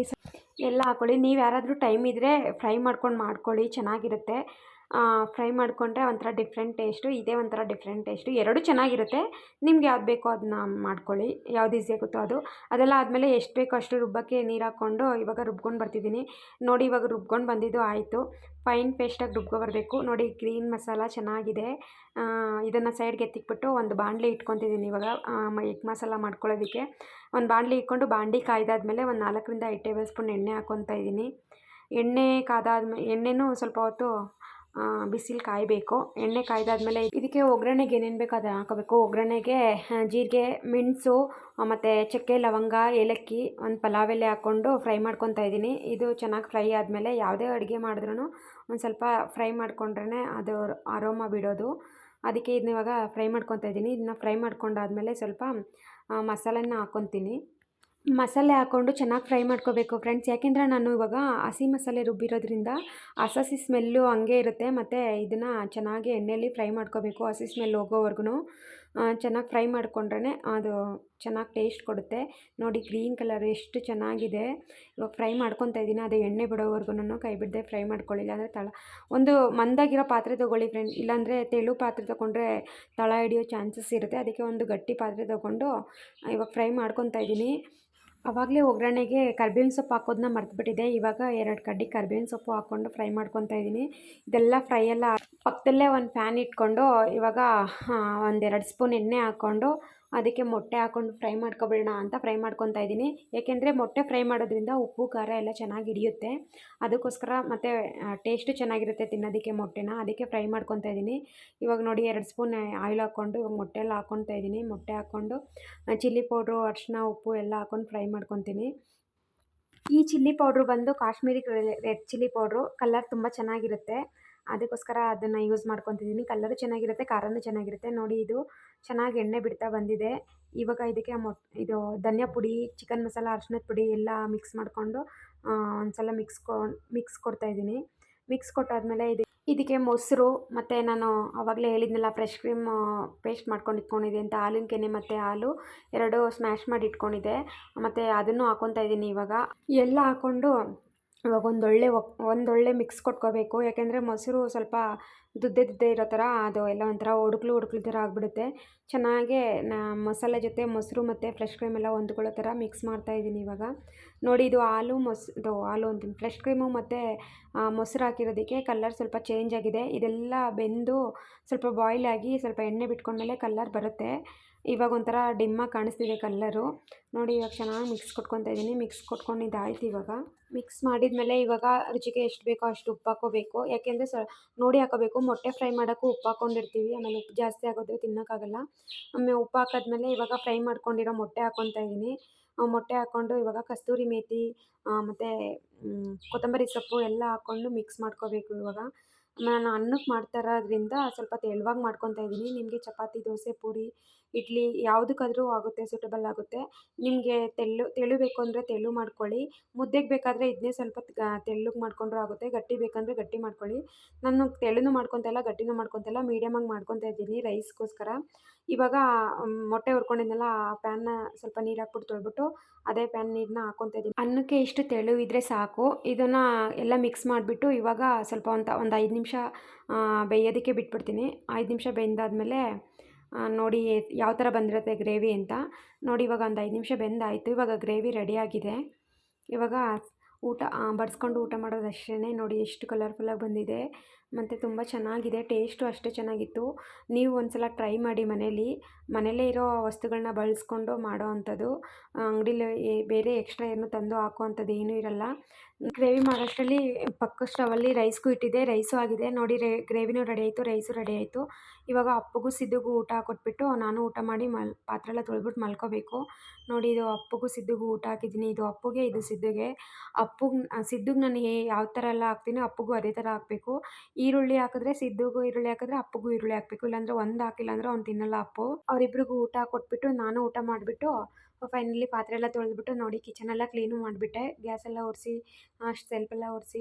ಎಲ್ಲ ಹಾಕ್ಕೊಳ್ಳಿ ನೀವು ಯಾರಾದರೂ ಟೈಮ್ ಇದ್ದರೆ ಫ್ರೈ ಮಾಡ್ಕೊಂಡು ಮಾಡ್ಕೊಳ್ಳಿ. ಚೆನ್ನಾಗಿರುತ್ತೆ. ಫ್ರೈ ಮಾಡಿಕೊಂಡ್ರೆ ಒಂಥರ ಡಿಫ್ರೆಂಟ್ ಟೇಸ್ಟು ಇದೇ ಒಂಥರ ಡಿಫ್ರೆಂಟ್ ಟೇಸ್ಟು ಎರಡೂ ಚೆನ್ನಾಗಿರುತ್ತೆ. ನಿಮ್ಗೆ ಯಾವ್ದು ಬೇಕೋ ಅದನ್ನ ಮಾಡ್ಕೊಳ್ಳಿ. ಯಾವ್ದು ಈಸಿ ಆಗುತ್ತೋ ಅದು. ಅದೆಲ್ಲ ಆದಮೇಲೆ ಎಷ್ಟು ಬೇಕೋ ಅಷ್ಟು ರುಬ್ಬಕ್ಕೆ ನೀರು ಹಾಕ್ಕೊಂಡು ಇವಾಗ ರುಬ್ಕೊಂಡು ಬರ್ತಿದ್ದೀನಿ. ನೋಡಿ ಇವಾಗ ರುಬ್ಕೊಂಡು ಬಂದಿದ್ದು ಆಯಿತು. ಫೈನ್ ಪೇಸ್ಟಾಗಿ ರುಬ್ಕೊಬರಬೇಕು ನೋಡಿ ಗ್ರೀನ್ ಮಸಾಲ ಚೆನ್ನಾಗಿದೆ. ಇದನ್ನು ಸೈಡ್ಗೆ ಎತ್ತಿಕ್ಬಿಟ್ಟು ಒಂದು ಬಾಣಲಿ ಇಟ್ಕೊತಿದ್ದೀನಿ ಇವಾಗ. ಎಗ್ ಮಸಾಲ ಮಾಡ್ಕೊಳ್ಳೋದಕ್ಕೆ. ಒಂದು ಬಾಣಲಿ ಇಟ್ಕೊಂಡು ಬಾಂಡಿ ಕಾಯ್ದಾದ್ಮೇಲೆ ಒಂದು ನಾಲ್ಕರಿಂದ ಐದು ಟೇಬಲ್ ಸ್ಪೂನ್ ಎಣ್ಣೆ ಹಾಕ್ಕೊತಾ ಇದ್ದೀನಿ. ಎಣ್ಣೆ ಕಾದಾದ್ಮೇಲೆ ಎಣ್ಣೆನೂ ಸ್ವಲ್ಪ ಹೊತ್ತು ಬಿಸಿಲು ಕಾಯಬೇಕು. ಎಣ್ಣೆ ಕಾಯ್ದಾದ್ಮೇಲೆ ಇದಕ್ಕೆ ಒಗ್ಗರಣೆಗೆ ಏನೇನು ಬೇಕೋ ಅದನ್ನು ಹಾಕೋಬೇಕು. ಒಗ್ಗರಣೆಗೆ ಜೀರಿಗೆ, ಮೆಣಸು ಮತ್ತು ಚಕ್ಕೆ, ಲವಂಗ, ಏಲಕ್ಕಿ ಒಂದು ಪಲಾವ್ ಎಲೆ ಹಾಕ್ಕೊಂಡು ಫ್ರೈ ಮಾಡ್ಕೊತಾ ಇದ್ದೀನಿ ಇದು ಚೆನ್ನಾಗಿ ಫ್ರೈ ಆದಮೇಲೆ ಯಾವುದೇ ಅಡುಗೆ ಮಾಡಿದ್ರೂ ಒಂದು ಸ್ವಲ್ಪ ಫ್ರೈ ಮಾಡ್ಕೊಂಡ್ರೆ ಅದು ಅರೋಮ ಬಿಡೋದು. ಅದಕ್ಕೆ ಇದನ್ನ ಇವಾಗ ಫ್ರೈ ಮಾಡ್ಕೊತಾ ಇದ್ದೀನಿ ಇದನ್ನ ಫ್ರೈ ಮಾಡ್ಕೊಂಡಾದ್ಮೇಲೆ ಸ್ವಲ್ಪ ಮಸಾಲೆನ ಹಾಕ್ಕೊತೀನಿ ಮಸಾಲೆ ಹಾಕ್ಕೊಂಡು ಚೆನ್ನಾಗಿ ಫ್ರೈ ಮಾಡ್ಕೋಬೇಕು ಫ್ರೆಂಡ್ಸ್ ಯಾಕೆಂದರೆ ನಾನು ಇವಾಗ ಹಸಿ ಮಸಾಲೆ ರುಬ್ಬಿರೋದ್ರಿಂದ ಹಸಿ ಸ್ಮೆಲ್ಲು ಹಂಗೆ ಇರುತ್ತೆ. ಮತ್ತು ಇದನ್ನು ಚೆನ್ನಾಗಿ ಎಣ್ಣೆಯಲ್ಲಿ ಫ್ರೈ ಮಾಡ್ಕೋಬೇಕು. ಹಸಿ ಸ್ಮೆಲ್ ಹೋಗೋವರೆಗೂ ಚೆನ್ನಾಗಿ ಫ್ರೈ ಮಾಡ್ಕೊಂಡ್ರೆ ಅದು ಚೆನ್ನಾಗಿ ಟೇಸ್ಟ್ ಕೊಡುತ್ತೆ. ನೋಡಿ ಗ್ರೀನ್ ಕಲರ್ ಎಷ್ಟು ಚೆನ್ನಾಗಿದೆ. ಇವಾಗ ಫ್ರೈ ಮಾಡ್ಕೊತಾ ಇದ್ದೀನಿ ಅದು ಎಣ್ಣೆ ಬಿಡೋವರೆಗೂ ಕೈ ಬಿಡದೆ ಫ್ರೈ ಮಾಡ್ಕೊಳ್ಳಿ ಇಲ್ಲಾಂದರೆ ತಳ, ಒಂದು ಮಂದಾಗಿರೋ ಪಾತ್ರೆ ತೊಗೊಳ್ಳಿ ಫ್ರೆಂಡ್ ಇಲ್ಲಾಂದರೆ ತೆಳು ಪಾತ್ರೆ ತೊಗೊಂಡ್ರೆ ತಳ ಹಿಡಿಯೋ ಚಾನ್ಸಸ್ ಇರುತ್ತೆ. ಅದಕ್ಕೆ ಒಂದು ಗಟ್ಟಿ ಪಾತ್ರೆ ತೊಗೊಂಡು ಇವಾಗ ಫ್ರೈ ಮಾಡ್ಕೊತಾ ಇದ್ದೀನಿ ಆವಾಗಲೇ ಒಗ್ಗರಣೆಗೆ ಕರ್ಬೇವಿನ ಸೊಪ್ಪು ಹಾಕೋದನ್ನ ಮರ್ತುಬಿಟ್ಟಿದ್ದೆ. ಇವಾಗ ಎರಡು ಕಡ್ಡಿ ಕರ್ಬೇವಿನ ಸೊಪ್ಪು ಹಾಕ್ಕೊಂಡು ಫ್ರೈ ಮಾಡ್ಕೊತಾ ಇದ್ದೀನಿ. ಇದೆಲ್ಲ ಫ್ರೈ ಎಲ್ಲ ಪಕ್ಕದಲ್ಲೇ ಒಂದು ಫ್ಯಾನ್ ಇಟ್ಕೊಂಡು ಇವಾಗ ಒಂದೆರಡು ಸ್ಪೂನ್ ಎಣ್ಣೆ ಹಾಕ್ಕೊಂಡು ಅದಕ್ಕೆ ಮೊಟ್ಟೆ ಹಾಕ್ಕೊಂಡು ಫ್ರೈ ಮಾಡ್ಕೊಬಿಡೋಣ ಅಂತ ಫ್ರೈ ಮಾಡ್ಕೊತಾ ಇದ್ದೀನಿ. ಏಕೆಂದರೆ ಮೊಟ್ಟೆ ಫ್ರೈ ಮಾಡೋದ್ರಿಂದ ಉಪ್ಪು, ಖಾರ ಎಲ್ಲ ಚೆನ್ನಾಗಿ ಹಿಡಿಯುತ್ತೆ. ಅದಕ್ಕೋಸ್ಕರ ಮತ್ತು ಟೇಸ್ಟು ಚೆನ್ನಾಗಿರುತ್ತೆ ತಿನ್ನೋದಕ್ಕೆ ಮೊಟ್ಟೆನ. ಅದಕ್ಕೆ ಫ್ರೈ ಮಾಡ್ಕೊತಾ ಇದ್ದೀನಿ. ಇವಾಗ ನೋಡಿ ಎರಡು ಸ್ಪೂನ್ ಆಯಿಲ್ ಹಾಕ್ಕೊಂಡು ಇವಾಗ ಮೊಟ್ಟೆ ಎಲ್ಲ ಹಾಕ್ಕೊತಾ ಇದ್ದೀನಿ. ಮೊಟ್ಟೆ ಹಾಕ್ಕೊಂಡು ಚಿಲ್ಲಿ ಪೌಡ್ರು ಅರಿಶಿನ ಉಪ್ಪು ಎಲ್ಲ ಹಾಕ್ಕೊಂಡು ಫ್ರೈ ಮಾಡ್ಕೊತೀನಿ. ಈ ಚಿಲ್ಲಿ ಪೌಡ್ರು ಬಂದು Kashmiri red chilli powder colour ತುಂಬ ಚೆನ್ನಾಗಿರುತ್ತೆ. ಅದಕ್ಕೋಸ್ಕರ ಅದನ್ನು ಯೂಸ್ ಮಾಡ್ಕೊತಿದ್ದೀನಿ ಕಲರು ಚೆನ್ನಾಗಿರುತ್ತೆ ಖಾರನೂ ಚೆನ್ನಾಗಿರುತ್ತೆ. ನೋಡಿ ಇದು ಚೆನ್ನಾಗಿ ಎಣ್ಣೆ ಬಿಡ್ತಾ ಬಂದಿದೆ. ಇವಾಗ ಇದಕ್ಕೆ ಮೊ ಇದು ಧನಿಯಾ ಪುಡಿ ಚಿಕನ್ ಮಸಾಲ ಅರ್ಶಿನದ ಪುಡಿ ಎಲ್ಲ ಮಿಕ್ಸ್ ಮಾಡಿಕೊಂಡು ಒಂದು ಸಲ ಮಿಕ್ಸ್ ಕೊ ಮಿಕ್ಸ್ ಕೊಡ್ತಾಯಿದ್ದೀನಿ ಮಿಕ್ಸ್ ಕೊಟ್ಟಾದಮೇಲೆ ಇದು, ಇದಕ್ಕೆ ಮೊಸರು ಮತ್ತು ನಾನು ಆವಾಗಲೇ ಹೇಳಿದ್ನಲ್ಲ ಫ್ರೆಶ್ ಕ್ರೀಮ್ ಪೇಸ್ಟ್ ಮಾಡ್ಕೊಂಡು ಇಟ್ಕೊಂಡಿದ್ದೆ ಅಂತ. ಹಾಲಿನ ಕೆನೆ ಮತ್ತು ಹಾಲು ಎರಡು ಸ್ಮ್ಯಾಶ್ ಮಾಡಿ ಇಟ್ಕೊಂಡಿದ್ದೆ. ಮತ್ತು ಅದನ್ನು ಹಾಕೊತಾ ಇದ್ದೀನಿ ಇವಾಗ. ಎಲ್ಲ ಹಾಕ್ಕೊಂಡು ಇವಾಗ ಒಂದೊಳ್ಳೆ ಒಂದೊಳ್ಳೆ ಮಿಕ್ಸ್ ಕೊಟ್ಕೋಬೇಕು. ಯಾಕೆಂದರೆ ಮೊಸರು ಸ್ವಲ್ಪ ದುದ್ದೆ ದುದ್ದೆ ಇರೋ ಥರ ಅದು ಎಲ್ಲ ಒಂಥರ ಒಡ್ಕ್ಲು ಒಡ್ಕ್ಲು ಥರ ಆಗಿಬಿಡುತ್ತೆ. ಚೆನ್ನಾಗೇ ನಾ ಮಸಾಲೆ ಜೊತೆ ಮೊಸರು ಮತ್ತು ಫ್ರೆಶ್ ಕ್ರೀಮ್ ಎಲ್ಲ ಹೊಂದ್ಕೊಳ್ಳೋ ಥರ ಮಿಕ್ಸ್ ಮಾಡ್ತಾ ಇದ್ದೀನಿ ಇವಾಗ. ನೋಡಿ ಇದು ಹಾಲು ಮೊಸ್, ಇದು ಹಾಲು ಅಂತೀನಿ. ಫ್ರೆಶ್ ಕ್ರೀಮು ಮತ್ತು ಮೊಸರು ಹಾಕಿರೋದಕ್ಕೆ ಕಲ್ಲರ್ ಸ್ವಲ್ಪ ಚೇಂಜ್ ಆಗಿದೆ. ಇದೆಲ್ಲ ಬೆಂದು ಸ್ವಲ್ಪ ಬಾಯ್ಲ್ ಆಗಿ ಸ್ವಲ್ಪ ಎಣ್ಣೆ ಬಿಟ್ಕೊಂಡ್ಮೇಲೆ ಕಲ್ಲರ್ ಬರುತ್ತೆ. ಇವಾಗ ಒಂಥರ ಡಿಮ್ಮಾಗಿ ಕಾಣಿಸ್ತಿದೆ ಕಲ್ಲರು. ನೋಡಿ ಇವಾಗ ಚೆನ್ನಾಗಿ ಮಿಕ್ಸ್ ಕೊಟ್ಕೊತಾ ಇದ್ದೀನಿ. ಮಿಕ್ಸ್ ಕೊಟ್ಕೊಂಡಿದ್ದು ಆಯ್ತು ಇವಾಗ. ಮಿಕ್ಸ್ ಮಾಡಿದ್ಮೇಲೆ ಇವಾಗ ರುಚಿಗೆ ಎಷ್ಟು ಬೇಕೋ ಅಷ್ಟು ಉಪ್ಪು ಹಾಕೋಬೇಕು. ಯಾಕೆಂದರೆ ಸ, ನೋಡಿ ಹಾಕೋಬೇಕು. ಮೊಟ್ಟೆ ಫ್ರೈ ಮಾಡೋಕ್ಕೂ ಉಪ್ಪು ಹಾಕ್ಕೊಂಡಿರ್ತೀವಿ ಆಮೇಲೆ ಉಪ್ಪು ಜಾಸ್ತಿ ಆಗೋದ್ರೆ ತಿನ್ನೋಕ್ಕಾಗಲ್ಲ. ಆಮೇಲೆ ಉಪ್ಪು ಹಾಕಿದ್ಮೇಲೆ ಇವಾಗ ಫ್ರೈ ಮಾಡ್ಕೊಂಡಿರೋ ಮೊಟ್ಟೆ ಹಾಕ್ಕೊತಾ ಇದ್ದೀನಿ. ಮೊಟ್ಟೆ ಹಾಕ್ಕೊಂಡು ಇವಾಗ ಕಸ್ತೂರಿ ಮೇಥಿ ಮತ್ತು ಕೊತ್ತಂಬರಿ ಸೊಪ್ಪು ಎಲ್ಲ ಹಾಕ್ಕೊಂಡು ಮಿಕ್ಸ್ ಮಾಡ್ಕೋಬೇಕು ಇವಾಗ. ನಾನು ಅನ್ನಕ್ಕೆ ಮಾಡ್ತಾ ಇರೋದ್ರಿಂದ ಸ್ವಲ್ಪ ತೆಳುವಾಗಿ ಮಾಡ್ಕೊತಾ ಇದ್ದೀನಿ. ನಿಮಗೆ ಚಪಾತಿ, ದೋಸೆ, ಪೂರಿ ಇಡ್ಲಿ ಯಾವುದಕ್ಕಾದ್ರೂ ಆಗುತ್ತೆ ಸೂಟಬಲ್ ಆಗುತ್ತೆ. ನಿಮಗೆ ತೆಳ್ಳು ತೆಳು ಬೇಕು ಅಂದರೆ ತೆಳು ಮಾಡ್ಕೊಳ್ಳಿ. ಮುದ್ದೆಗೆ ಬೇಕಾದರೆ ಇದನ್ನೇ ಸ್ವಲ್ಪ ತೆಳ್ಳಗೆ ಮಾಡಿಕೊಂಡ್ರೂ ಆಗುತ್ತೆ. ಗಟ್ಟಿ ಬೇಕಂದರೆ ಗಟ್ಟಿ ಮಾಡ್ಕೊಳ್ಳಿ. ನಾನು ತೆಳುನೂ ಮಾಡ್ಕೊತಾ ಇಲ್ಲ, ಗಟ್ಟಿನೂ ಮಾಡ್ಕೊತಾ ಇಲ್ಲ ಮೀಡಿಯಮಾಗಿ ಮಾಡ್ಕೊತಾ ಇದ್ದೀನಿ ರೈಸ್ಗೋಸ್ಕರ ಇವಾಗ ಮೊಟ್ಟೆ ಹುರ್ಕೊಂಡಿದ್ನಲ್ಲ, ಆ ಪ್ಯಾನ್ನ ಸ್ವಲ್ಪ ನೀರು ಹಾಕ್ಬಿಟ್ಟು ತೊಳ್ಬಿಟ್ಟು ಅದೇ ಪ್ಯಾನ್ ನೀರನ್ನ ಹಾಕ್ಕೊತಾ ಇದ್ದೀನಿ. ಅನ್ನಕ್ಕೆ ಇಷ್ಟು ತೆಳು ಇದ್ದರೆ ಸಾಕು. ಇದನ್ನು ಎಲ್ಲ ಮಿಕ್ಸ್ ಮಾಡಿಬಿಟ್ಟು ಇವಾಗ ಸ್ವಲ್ಪ ಒಂದು ಒಂದು ಐದು ನಿಮಿಷ ಬೇಯೋದಕ್ಕೆ ಬಿಟ್ಬಿಡ್ತೀನಿ. ಐದು ನಿಮಿಷ ಬೆಂದಾದಮೇಲೆ ನೋಡಿ ಯಾವ ಥರ ಬಂದಿರುತ್ತೆ ಗ್ರೇವಿ ಅಂತ. ನೋಡಿ ಇವಾಗ ಒಂದು ಐದು ನಿಮಿಷ ಬೆಂದಾಯಿತು. ಇವಾಗ ಗ್ರೇವಿ ರೆಡಿಯಾಗಿದೆ. ಇವಾಗ ಊಟ ಬಡಿಸ್ಕೊಂಡು ಊಟ ಮಾಡೋದು ಅಷ್ಟೇ ನೋಡಿ ಎಷ್ಟು ಕಲರ್ಫುಲ್ಲಾಗಿ ಬಂದಿದೆ. ಮತ್ತು ತುಂಬ ಚೆನ್ನಾಗಿದೆ ಟೇಸ್ಟು ಅಷ್ಟೇ ಚೆನ್ನಾಗಿತ್ತು. ನೀವು ಒಂದು ಸಲ ಟ್ರೈ ಮಾಡಿ ಮನೇಲಿ. ಮನೇಲೇ ಇರೋ ವಸ್ತುಗಳನ್ನ ಬಳಸ್ಕೊಂಡು ಮಾಡೋ ಅಂಥದ್ದು. ಅಂಗಡಿಲಿ ಬೇರೆ ಎಕ್ಸ್ಟ್ರಾ ಏನು ತಂದು ಹಾಕೋ ಅಂಥದ್ದು ಏನೂ ಇರಲ್ಲ. ಗ್ರೇವಿ ಮಾಡೋಷ್ಟರಲ್ಲಿ ಪಕ್ಕ ಸ್ಟವಲ್ಲಿ ರೈಸ್ಗೂ ಇಟ್ಟಿದ್ದೆ ರೈಸು ಆಗಿದೆ. ನೋಡಿ, ರೇ, ಗ್ರೇವಿನೂ ರೆಡಿ ಆಯಿತು ರೈಸು ರೆಡಿ ಆಯಿತು. ಇವಾಗ ಅಪ್ಪಗೂ ಸಿದ್ದುಗೂ ಊಟ ಕೊಟ್ಬಿಟ್ಟು ನಾನು ಊಟ ಮಾಡಿ ಮಲ್ ಪಾತ್ರೆ ಎಲ್ಲ ತೊಳ್ಬಿಟ್ಟು ಮಲ್ಕೋಬೇಕು. ನೋಡಿ, ಇದು ಅಪ್ಪಗೂ ಸಿದ್ದುಗೂ ಊಟ ಹಾಕಿದ್ದೀನಿ. ಇದು ಅಪ್ಪುಗೆ, ಇದು ಸಿದ್ದುಗೆ. ಅಪ್ಪುಗೆ ಸಿದ್ದುಗೆ ನಾನು ಯಾವ ಥರ ಎಲ್ಲ ಹಾಕ್ತೀನಿ ಅಪ್ಪಗೂ ಅದೇ ಥರ ಹಾಕಬೇಕು. ಈರುಳ್ಳಿ ಹಾಕಿದ್ರೆ ಸಿದ್ದುಗೂ ಈರುಳ್ಳಿ ಹಾಕಿದ್ರೆ ಅಪ್ಪಗೂ ಈರುಳ್ಳಿ ಹಾಕಬೇಕು. ಇಲ್ಲಾಂದ್ರೆ ಒಂದು ಹಾಕಿಲ್ಲ ಅಂದ್ರೆ ಅವ್ನು ತಿನ್ನಲ್ಲ ಅಪ್ಪು. ಅವರಿಬ್ರಿಗೂ ಊಟ ಕೊಟ್ಬಿಟ್ಟು ನಾನು ಊಟ ಮಾಡಿಬಿಟ್ಟು ಫೈನಲಿ ಪಾತ್ರೆ ಎಲ್ಲ ತೊಳೆದ್ಬಿಟ್ಟು ನೋಡಿ ಕಿಚನ್ ಎಲ್ಲ ಕ್ಲೀನು ಮಾಡಿಬಿಟ್ಟೆ. ಗ್ಯಾಸೆಲ್ಲ ಒರೆಸಿ ಅಷ್ಟು ಸೆಲ್ಫೆಲ್ಲ ಒರೆಸಿ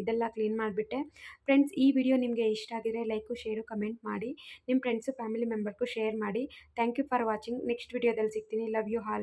ಇದೆಲ್ಲ ಕ್ಲೀನ್ ಮಾಡಿಬಿಟ್ಟೆ. ಫ್ರೆಂಡ್ಸ್ ಈ ವಿಡಿಯೋ ನಿಮಗೆ ಇಷ್ಟ ಆಗಿದ್ರೆ ಲೈಕು ಶೇರು ಕಮೆಂಟ್ ಮಾಡಿ. ನಿಮ್ಮ ಫ್ರೆಂಡ್ಸು ಫ್ಯಾಮಿಲಿ ಮೆಂಬರ್ಗೂ ಶೇರ್ ಮಾಡಿ. Thank you for watching next ವಿಡಿಯೋದಲ್ಲಿ ಸಿಗ್ತೀನಿ. Love you all